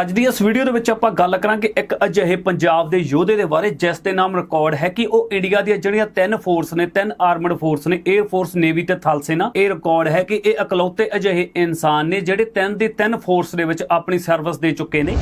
ਅੱਜ ਦੀ ਇਸ ਵੀਡੀਓ ਦੇ ਵਿੱਚ ਆਪਾਂ ਗੱਲ ਕਰਾਂਗੇ ਇੱਕ ਅਜਿਹੇ ਪੰਜਾਬ ਦੇ ਯੋਧੇ ਦੇ ਬਾਰੇ, ਜਿਸ ਦੇ ਨਾਮ ਰਿਕਾਰਡ ਹੈ ਕਿ ਉਹ ਇੰਡੀਆ ਦੀਆਂ ਜਿਹੜੀਆਂ ਤਿੰਨ ਫੋਰਸ ਨੇ, ਤਿੰਨ ਆਰਮਡ ਫੋਰਸ ਨੇ 에ਅਰ ਫੋਰਸ ਨੇਵੀ ਤੇ ਥਲ ਸੈਨਾ, ਇਹ ਰਿਕਾਰਡ ਹੈ ਕਿ ਇਹ ਇਕਲੌਤੇ ਅਜਿਹੇ ਇਨਸਾਨ ਨੇ ਜਿਹੜੇ ਤਿੰਨ ਦੇ ਤਿੰਨ ਫੋਰਸ ਦੇ ਵਿੱਚ ਆਪਣੀ ਸਰਵਿਸ ਦੇ ਚੁੱਕੇ ਨੇ।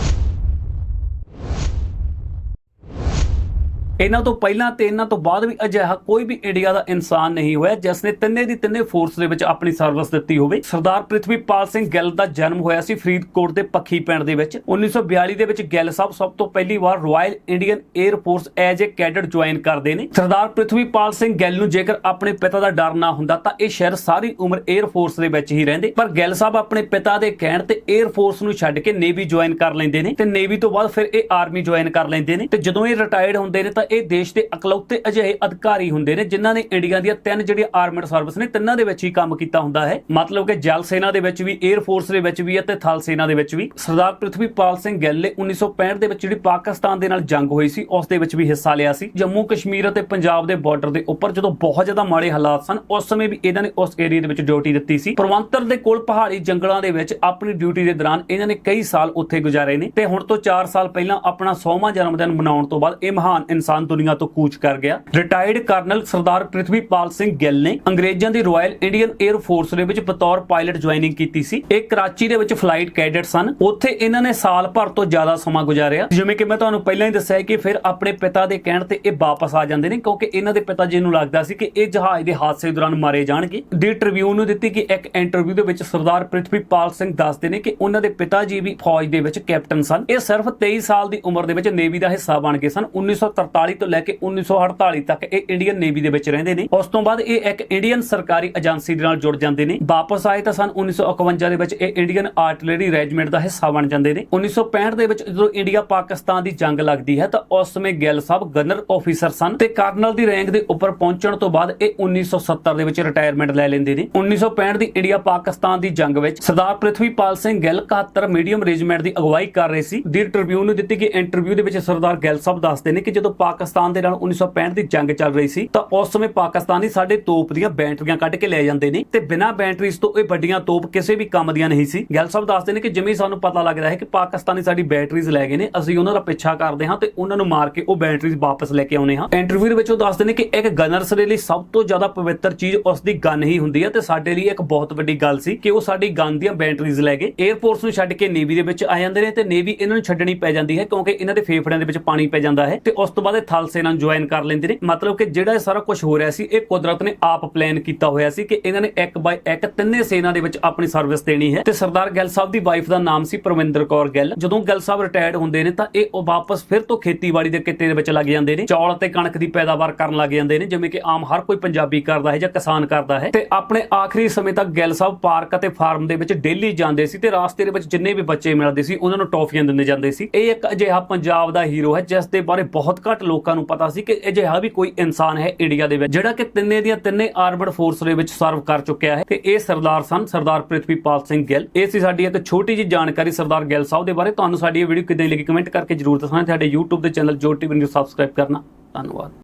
ਇਹਨਾਂ ਤੋਂ ਪਹਿਲਾਂ ਤੇ ਇਹਨਾਂ ਤੋਂ ਬਾਅਦ ਵੀ ਅਜਿਹਾ ਕੋਈ ਵੀ ਇੰਡੀਆ ਦਾ ਇਨਸਾਨ ਨਹੀਂ ਹੋਇਆ ਜਿਸ ਨੇ ਤਿੰਨੇ ਦੀ ਤਿੰਨੇ ਫੋਰਸ ਦੇ ਵਿੱਚ ਆਪਣੀ ਸਰਵਿਸ ਦਿੱਤੀ ਹੋਵੇ। ਸਰਦਾਰ ਪ੍ਰਿਥਵੀਪਾਲ ਸਿੰਘ ਗਿੱਲ ਦਾ ਜਨਮ ਹੋਇਆ ਸੀ ਫਰੀਦਕੋਟ ਦੇ ਪੱਖੀ ਪਿੰਡ ਦੇ ਵਿੱਚ। 1942 ਦੇ ਵਿੱਚ ਗਿੱਲ ਸਾਹਿਬ ਸਭ ਤੋਂ ਪਹਿਲੀ ਵਾਰ royal Indian air force as a cadet join ਕਰਦੇ ਨੇ। ਸਰਦਾਰ ਪ੍ਰਿਥਵੀਪਾਲ ਸਿੰਘ ਗਿੱਲ ਨੂੰ ਜੇਕਰ ਆਪਣੇ ਪਿਤਾ ਦਾ ਡਰ ਨਾ ਹੁੰਦਾ, ਤਾਂ ਇਹ ਸ਼ਹਿਰ ਸਾਰੀ ਉਮਰ 에ਅਰ ਫੋਰਸ ਦੇ ਵਿੱਚ ਹੀ ਰਹਿੰਦੇ। ਪਰ ਗਿੱਲ ਸਾਹਿਬ ਆਪਣੇ ਪਿਤਾ ਦੇ ਕਹਿਣ ਤੇ 에ਅਰ ਫੋਰਸ ਨੂੰ ਛੱਡ ਕੇ ਨੇਵੀ ਜੁਆਇਨ ਕਰ ਲੈਂਦੇ ਨੇ ਤੇ ਨੇਵੀ ਤੋਂ ਬਾਅਦ ਫਿਰ ਇਹ ਆਰਮੀ ਜੁਆਇਨ ਕਰ ਲੈਂਦੇ ਨੇ ਤੇ ਜਦੋਂ ਇਹ ਰਿਟਾਇਰਡ ਹੁੰਦੇ ਨੇ, ਤਾਂ ਇਹ ਦੇਸ਼ ਦੇ ਇਕਲੌਤੇ ਅਜਿਹੇ ਅਧਿਕਾਰੀ ਹੁੰਦੇ ਨੇ, ਜਿਨ੍ਹਾਂ ਨੇ ਇੰਡੀਆ ਦੀਆਂ ਤਿੰਨ ਜਿਹੜੀਆਂ ਆਰਮਡ ਸਰਵਿਸ ਨੇ, ਤਿੰਨਾਂ ਦੇ ਵਿੱਚ ਹੀ ਕੰਮ ਕੀਤਾ ਹੁੰਦਾ ਹੈ। ਮਤਲਬ ਕਿ ਜਲ ਸੈਨਾ ਦੇ ਵਿੱਚ ਵੀ 에ਅਰ ਫੋਰਸ ਦੇ ਵਿੱਚ ਵੀ ਅਤੇ ਥਲ ਸੈਨਾ ਦੇ ਵਿੱਚ ਵੀ। ਸਰਦਾਰ ਪ੍ਰਿਥਵੀਪਾਲ ਸਿੰਘ ਗਿੱਲ ਨੇ 1965 ਦੇ ਵਿੱਚ ਜਿਹੜੀ ਪਾਕਿਸਤਾਨ ਦੇ ਨਾਲ ਜੰਗ ਹੋਈ ਸੀ, ਉਸ ਦੇ ਵਿੱਚ ਵੀ ਹਿੱਸਾ ਲਿਆ ਸੀ। ਜੰਮੂ ਕਸ਼ਮੀਰ ਅਤੇ ਪੰਜਾਬ ਦੇ ਬਾਰਡਰ ਦੇ ਉੱਪਰ ਜਦੋਂ ਬਹੁਤ ਜ਼ਿਆਦਾ ਮਾੜੇ ਹਾਲਾਤ ਸਨ, ਉਸ ਸਮੇਂ ਵੀ ਇਹਨਾਂ ਨੇ ਉਸ ਏਰੀਆ ਦੇ ਵਿੱਚ ਡਿਊਟੀ ਦਿੱਤੀ ਸੀ। ਪ੍ਰਵੰਤਰ ਦੇ ਕੋਲ ਪਹਾੜੀ ਜੰਗਲਾਂ ਦੇ ਵਿੱਚ ਆਪਣੀ ਡਿਊਟੀ ਦੇ ਦੌਰਾਨ ਇਹਨਾਂ ਨੇ ਕਈ ਸਾਲ ਉੱਥੇ ਗੁਜ਼ਾਰੇ ਨੇ ਤੇ ਹੁਣ ਤੋਂ 4 ਸਾਲ ਪਹਿਲਾਂ ਆਪਣਾ 100ਵਾਂ ਜਨਮ ਦਿਨ ਮਨਾਉਣ ਤੋਂ ਬਾਅਦ ਇਹ ਮਹਾਨ ਇਨਸਾਨ ਦੁਨੀਆ ਤੋਂ ਕੂਚ ਕਰ ਗਿਆ। ਰਿਟਾਇਰਡ ਕਰਨਲ ਸਰਦਾਰ ਪ੍ਰਿਥਵੀਪਾਲ ਸਿੰਘ ਗਿੱਲ ਨੇ ਅੰਗਰੇਜ਼ਾਂ ਦੀ ਰਾਇਲ ਇੰਡੀਅਨ 에ਅਰ ਫੋਰਸ ਦੇ ਵਿੱਚ ਬਤੌਰ ਪਾਇਲਟ ਜੁਆਇਨਿੰਗ ਕੀਤੀ ਸੀ। ਇਹ ਕਰਾਚੀ ਦੇ ਵਿੱਚ ਫਲਾਈਟ ਕੈਡਟ ਸਨ। ਉੱਥੇ ਇਹਨਾਂ ਨੇ ਸਾਲ ਭਰ ਤੋਂ ਜ਼ਿਆਦਾ ਸਮਾਂ ਗੁਜ਼ਾਰਿਆ। ਜਿਵੇਂ ਕਿ ਮੈਂ ਤੁਹਾਨੂੰ ਪਹਿਲਾਂ ਹੀ ਦੱਸਿਆ ਕਿ ਫਿਰ ਆਪਣੇ ਪਿਤਾ ਦੇ ਕਹਿਣ ਤੇ ਇਹ ਵਾਪਸ ਆ ਜਾਂਦੇ ਨੇ ਕਿਉਂਕਿ ਇਹਨਾਂ ਦੇ ਪਿਤਾ ਜੀ ਨੂੰ ਲੱਗਦਾ ਸੀ ਕਿ ਇਹ ਜਹਾਜ਼ ਦੇ ਹਾਦਸੇ ਦੌਰਾਨ ਮਾਰੇ ਜਾਣਗੇ। ਦੀ ਟ੍ਰਿਬਿਊਨ ਨੂੰ ਦਿੱਤੀ ਕਿ ਇੱਕ ਇੰਟਰਵਿਊ ਦੇ ਵਿੱਚ ਸਰਦਾਰ ਪ੍ਰਿਥਵੀਪਾਲ ਸਿੰਘ ਦੱਸਦੇ ਨੇ ਕਿ ਉਹਨਾਂ ਦੇ ਪਿਤਾ ਜੀ ਵੀ ਫੌਜ ਦੇ ਵਿੱਚ ਕੈਪਟਨ ਸਨ। ਇਹ ਸਿਰਫ 23 ਸਾਲ ਦੀ ਉਮਰ ਦੇ ਵਿੱਚ ਨੇਵੀ ਦਾ ਹਿੱਸਾ ਬਣ ਗਏ ਸਨ। 1943 ਤੋਂ ਲੈ ਕੇ 1948 ਤੱਕ ਇਹ ਇੰਡੀਅਨ ਨੇਵੀ ਦੇ ਵਿੱਚ ਰਹਿੰਦੇ ਨੇ। ਉਸ ਤੋਂ ਬਾਅਦ ਇਹ ਇੱਕ ਇੰਡੀਅਨ ਸਰਕਾਰੀ ਏਜੰਸੀ ਦੇ ਨਾਲ ਜੁੜ ਜਾਂਦੇ ਨੇ। ਵਾਪਸ ਆਏ ਤਾਂ ਸਨ 1951 ਦੇ ਵਿੱਚ ਇਹ ਇੰਡੀਅਨ ਆਰਟਿਲਰੀ ਰੈਜੀਮੈਂਟ ਦਾ ਹਿੱਸਾ ਬਣ ਜਾਂਦੇ ਨੇ। 1965 ਦੇ ਵਿੱਚ ਜਦੋਂ ਇੰਡੀਆ ਪਾਕਿਸਤਾਨ ਦੀ ਜੰਗ ਲੱਗਦੀ ਹੈ ਤਾਂ ਉਸ ਸਮੇਂ ਗਿੱਲ ਸਾਹਿਬ ਗਨਰ ਆਫੀਸਰ ਸਨ ਤੇ ਕਰਨਲ ਦੀ ਰੈਂਕ ਦੇ ਉੱਪਰ ਪਹੁੰਚਣ ਤੋਂ ਬਾਅਦ ਇਹ 1970 ਦੇ ਵਿੱਚ ਰਿਟਾਇਰਮੈਂਟ ਲੈ ਲੈਂਦੇ ਨੇ। 1965 ਦੀ ਇੰਡੀਆ ਪਾਕਿਸਤਾਨ ਦੀ ਜੰਗ ਵਿੱਚ ਸਰਦਾਰ ਪ੍ਰਿਥਵੀਪਾਲ ਸਿੰਘ ਗਿੱਲ 71 ਮੀਡੀਅਮ ਰੈਜੀਮੈਂਟ ਦੀ ਅਗਵਾਈ ਕਰ ਰਹੇ ਸੀ। ਦੀ ਟ੍ਰਿਬਿਊਨ ਨੂੰ ਦਿੱਤੀ ਗਈ ਇੰਟਰਵਿਊ ਦੇ ਵਿੱਚ ਸਰਦਾਰ ਗਿੱਲ ਸਾਹਿਬ ਦੱਸਦੇ ਨੇ ਕਿ ਜਦੋਂ ਪਾਕਿਸਤਾਨ ਦੇ ਨਾਲ 1965 ਦੀ ਜੰਗ ਚੱਲ ਰਹੀ ਸੀ, ਤਾਂ ਉਸ ਸਮੇਂ ਪਾਕਿਸਤਾਨੀ ਸਾਡੇ ਤੋਪ ਦੀਆਂ ਬੈਟਰੀਆਂ ਕੱਢ ਕੇ ਲੈ ਜਾਂਦੇ ਨੇ ਤੇ ਬਿਨਾਂ ਬੈਟਰੀਜ਼ ਤੋਂ ਇਹ ਵੱਡੀਆਂ ਤੋਪ ਕਿਸੇ ਵੀ ਕੰਮ ਦੀਆਂ ਨਹੀਂ ਸੀ। ਗਿੱਲ ਸਾਹਿਬ ਦੱਸਦੇ ਨੇ ਕਿ ਜਿਵੇਂ ਸਾਨੂੰ ਪਤਾ ਲੱਗਦਾ ਹੈ ਕਿ ਪਾਕਿਸਤਾਨੀ ਸਾਡੀ ਬੈਟਰੀਜ਼ ਲੈ ਗਏ ਨੇ, ਅਸੀਂ ਉਹਨਾਂ ਦਾ ਪਿੱਛਾ ਕਰਦੇ ਹਾਂ ਤੇ ਉਹਨਾਂ ਨੂੰ ਮਾਰ ਕੇ ਉਹ ਬੈਟਰੀਜ਼ ਵਾਪਸ ਲੈ ਕੇ ਆਉਨੇ ਹਾਂ। ਇੰਟਰਵਿਊ ਦੇ ਵਿੱਚ ਉਹ ਦੱਸਦੇ ਨੇ ਕਿ ਇੱਕ ਗਨਰਸ ਦੇ ਲਈ ਸਭ ਤੋਂ ਜ਼ਿਆਦਾ ਪਵਿੱਤਰ ਚੀਜ਼ ਉਸ ਦੀ ਗਨ ਹੀ ਹੁੰਦੀ ਹੈ ਤੇ ਸਾਡੇ ਲਈ ਇੱਕ ਬਹੁਤ ਵੱਡੀ ਗੱਲ ਸੀ ਕਿ ਉਹ ਸਾਡੀ ਗਨ ਦੀਆਂ ਬੈਟਰੀਜ਼ ਲੈ ਗਏ। 에ਅਰਫੋਰਸ ਨੂੰ ਛੱਡ ਕੇ ਨੇਵੀ ਦੇ ਵਿੱਚ ਆ ਜਾਂਦੇ ਨੇ ਤੇ ਨੇਵੀ ਇਹਨਾਂ ਨੂੰ ਛੱਡਣੀ ਪੈ ਜਾਂਦੀ ਹੈ ਕਿਉਂਕਿ ਇਹਨਾਂ ਦੇ ਫੇਫੜਿਆਂ ਦੇ ਵਿੱਚ ਪਾਣੀ ਪੈ ਜਾਂਦਾ ਹੈ ਤੇ ਉਸ ਤੋਂ ਬਾਅਦ ਇਹ ਥਲ ਸੈਨਾ ਨੂੰ ਜੁਆਇਨ ਕਰ ਲੈਂਦੇ ਨੇ। ਮਤਲਬ ਕਿ ਜਿਹੜਾ ਇਹ ਸਾਰਾ ਕੁਝ ਹੋ ਰਿਹਾ ਸੀ, ਇਹ ਕੁਦਰਤ ਨੇ ਆਪ ਪਲਾਨ ਕੀਤਾ ਹੋਇਆ ਸੀ ਕਿ ਇਹਨਾਂ ਨੇ ਇੱਕ ਬਾਈ ਇੱਕ ਤਿੰਨੇ ਸੈਨਾ ਦੇ ਵਿੱਚ ਆਪਣੀ ਸਰਵਿਸ ਦੇਣੀ ਹੈ। ਤੇ ਸਰਦਾਰ ਗਿੱਲ ਸਾਹਿਬ ਦੀ ਵਾਈਫ ਦਾ ਨਾਮ ਸੀ ਪਰਮਿੰਦਰ ਕੌਰ ਗਿੱਲ। ਜਦੋਂ ਗਿੱਲ ਸਾਹਿਬ ਰਿਟਾਇਰਡ ਹੁੰਦੇ ਨੇ ਤਾਂ ਇਹ ਉਹ ਵਾਪਸ ਫਿਰ ਤੋਂ ਖੇਤੀਬਾੜੀ ਦੇ ਕਿੱਤੇ ਦੇ ਵਿੱਚ ਲੱਗ ਜਾਂਦੇ ਨੇ। ਚੌਲ ਅਤੇ ਕਣਕ ਦੀ ਪੈਦਾਵਾਰ ਕਰਨ ਲੱਗ ਜਾਂਦੇ ਨੇ, ਜਿਵੇਂ ਕਿ ਆਮ ਹਰ ਕੋਈ ਪੰਜਾਬੀ ਕਰਦਾ ਹੈ ਜਾਂ ਕਿਸਾਨ ਕਰਦਾ ਹੈ। ਤੇ ਆਪਣੇ ਆਖਰੀ ਸਮੇਂ ਤੱਕ ਗਿੱਲ ਸਾਹਿਬ ਪਾਰਕ ਅਤੇ ਫਾਰਮ ਦੇ ਵਿੱਚ ਡੇਲੀ ਜਾਂਦੇ ਸੀ ਤੇ ਰਾਸਤੇ ਦੇ ਵਿੱਚ ਜਿੰਨੇ ਵੀ ਬੱਚੇ ਮਿਲਦੇ ਸੀ, ਉਹਨਾਂ ਨੂੰ ਟੌਫੀਆਂ ਦਿੰਦੇ ਜਾਂਦੇ ਸੀ। ਇਹ ਇੱਕ ਅਜਿਹਾ ਪੰਜਾਬ ਦਾ ਹੀਰੋ ਹੈ, ਜਿਸ ਦੇ ਬਾਰੇ ਬਹੁਤ ਘੱਟ ਲੋਕਾਂ ਨੂੰ ਪਤਾ ਸੀ ਕਿ ਅਜਿਹਾ ਵੀ ਕੋਈ ਇਨਸਾਨ ਹੈ ਇੰਡੀਆ ਦੇ ਵਿੱਚ, ਜਿਹੜਾ ਕਿ ਤਿੰਨੇ ਦੀਆਂ ਤਿੰਨੇ ਆਰਮਡ ਫੋਰਸ ਦੇ ਵਿੱਚ ਸਰਵ ਕਰ ਚੁੱਕਿਆ ਹੈ। ਤੇ ਇਹ ਸਰਦਾਰ ਸਨ, ਸਰਦਾਰ ਪ੍ਰਿਥਵੀਪਾਲ ਸਿੰਘ ਗਿੱਲ। ਇਹ ਸੀ ਸਾਡੀ ਇੱਕ ਛੋਟੀ ਜਿਹੀ ਜਾਣਕਾਰੀ ਸਰਦਾਰ ਗਿੱਲ ਸਾਹਿਬ ਦੇ ਬਾਰੇ। ਤੁਹਾਨੂੰ ਸਾਡੀ ਇਹ ਵੀਡੀਓ ਕਿਦਾਂ ਲੱਗੀ ਕਮੈਂਟ ਕਰਕੇ ਜਰੂਰ ਦੱਸਣਾ। ਤੇ ਸਾਡੇ YouTube ਦੇ ਚੈਨਲ ਜੋ ਟੀਵੀ ਨੂੰ ਸਬਸਕ੍ਰਾਈਬ ਕਰਨਾ। ਧੰਨਵਾਦ।